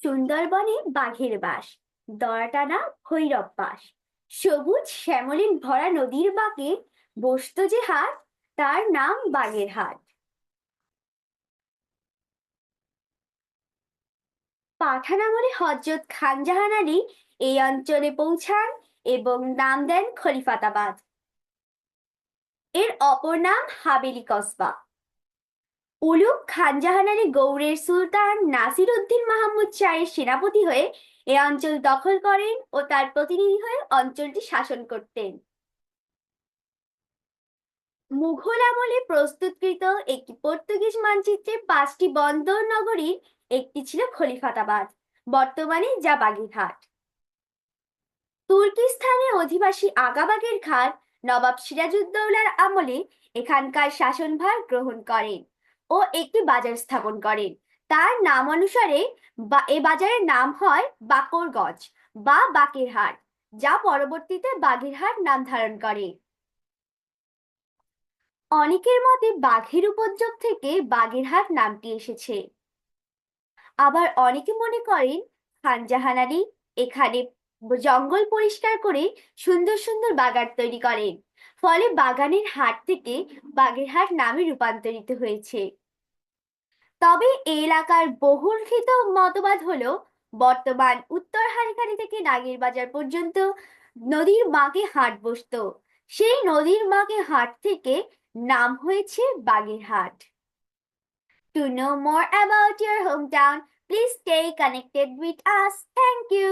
সুন্দরবনে বাঘের বাস, দড়াটানা ভৈরব বাস। সবুজ শ্যামলিন ভরা নদীর বাঁকে বসত যে হাট তার নাম বাগের হাট। পাঠান আমলে হজরত খান জাহান আলী এই অঞ্চলে পৌঁছান এবং নাম দেন খলিফাতাবাদ। এর অপর নাম হাবেলি কসবা। উলুক খান জাহান গৌড়ের সুলতান নাসির উদ্দিন মাহমুদ শাহের সেনাপতি হয়ে এ অঞ্চল দখল করেন ও তার প্রতিনিধি হয়ে অঞ্চলটি শাসন করতেন। মুঘল আমলে প্রস্তুতকৃত একটি পর্তুগিজ মানচিত্রে পাঁচটি বন্দর নগরীর একটি ছিল খলিফাতাবাদ, বর্তমানে যা বাগেরহাট। তুর্কিস্তানের অধিবাসী আগাবাগের খান নবাব সিরাজউদ্দৌলার আমলে এখানকার শাসনভার গ্রহণ করেন। ও একটি বাজার স্থাপন করেন। তার নাম অনুসারে এ বাজারের নাম হয় বাকরগঞ্জ বা বাকেরহাট, যা পরবর্তীতে বাগেরহাট নাম ধারণ করে। অনেকের মতে বাঘের উপদ্রব থেকে বাগেরহাট নামটি এসেছে। আবার অনেকে মনে করেন খান জাহান আলী এখানে জঙ্গল পরিষ্কার করে সুন্দর সুন্দর বাগান তৈরি করেন, ফলে বাগানের হাট থেকে বাগেরহাট নামে রূপান্তরিত হয়েছে। তবে এই এলাকার বহুলকৃত মতবাদ হলো, বর্তমান উত্তর হারিখানি থেকে নাগের বাজার পর্যন্ত নদীর মাকে হাট বসত সেই নদীর মাকে হাট থেকে নাম হয়েছে Bagerhat no know more about home town please stay connected with us. Thank you.